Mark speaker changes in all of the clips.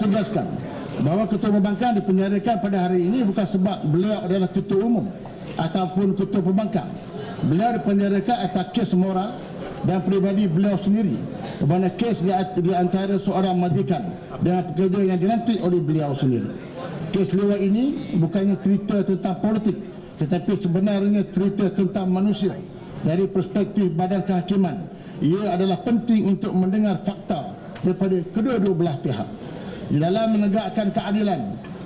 Speaker 1: tegaskan bahawa Ketua Pembangkang dipenjarakan pada hari ini bukan sebab beliau adalah Ketua Umum ataupun Ketua Pembangkang. Beliau dipenjarakan atas kes moral dan peribadi beliau sendiri di mana kes di antara seorang majikan dengan pekerja yang dilantik oleh beliau sendiri. Kes lewat ini bukannya cerita tentang politik tetapi sebenarnya cerita tentang manusia dari perspektif badan kehakiman. Ia adalah penting untuk mendengar fakta daripada kedua-dua belah pihak. Di dalam menegakkan keadilan,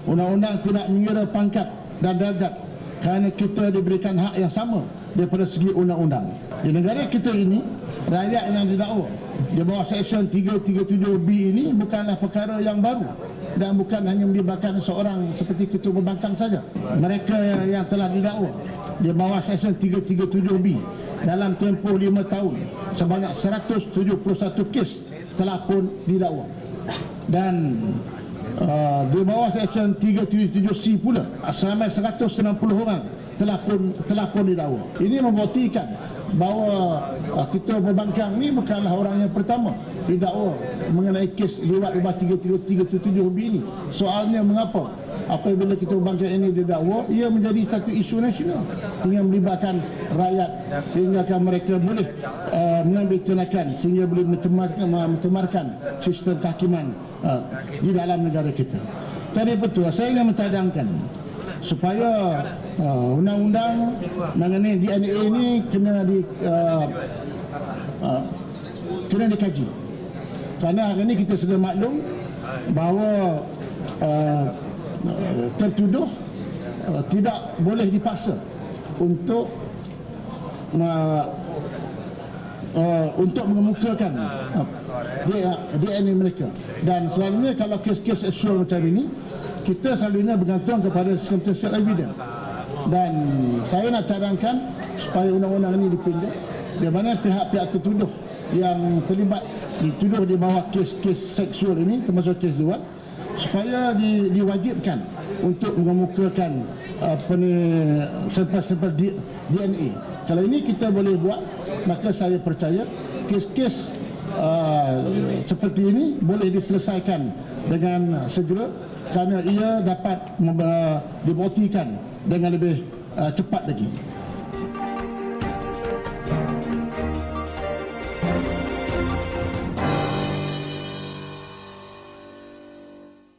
Speaker 1: undang-undang tidak mengira pangkat dan darjat kerana kita diberikan hak yang sama daripada segi undang-undang. Di negara kita ini, rakyat yang didakwa di bawah Seksyen 337B ini bukanlah perkara yang baru dan bukan hanya melibatkan seorang seperti Ketua Pembangkang saja. Mereka yang telah didakwa di bawah Seksyen 337B dalam tempoh 5 tahun sebanyak 171 kes telah pun didakwa dan uh, di bawah seksyen 377C pula selama 160 orang telah pun telah pun didakwa. Ini membuktikan bahawa uh, kita pembangkang ni bukanlah orang yang pertama didakwa mengenai kes lewat bawah 337B ini. Soalnya mengapa? Apabila kita bangkit ini didakwa ia menjadi satu isu nasional. Yang melibatkan rakyat. Sehingga mereka boleh uh, mengambil tindakan sehingga boleh mencemarkan, mencemarkan sistem kehakiman uh, di dalam negara kita. Tadi betul saya ingin mentadangkan supaya uh, undang-undang mengenai DNA ini kena di uh, uh, kena dikaji. Kerana hari ini kita sudah maklum bahawa Uh, tertuduh uh, tidak boleh dipaksa untuk uh, untuk mengemukakan uh, DNA mereka. Dan selalunya kalau kes-kes seksual macam ini kita selalunya bergantung kepada circumstantial evidence. Dan saya nak cadangkan supaya undang-undang ini dipindah di mana pihak-pihak tertuduh yang terlibat dituduh di bawah kes-kes seksual ini termasuk kes luar supaya di, diwajibkan untuk mengemukakan apa ni sampel-sampel DNA. Kalau ini kita boleh buat, maka saya percaya kes-kes uh, seperti ini boleh diselesaikan dengan segera kerana ia dapat uh, dibuktikan dengan lebih uh, cepat lagi.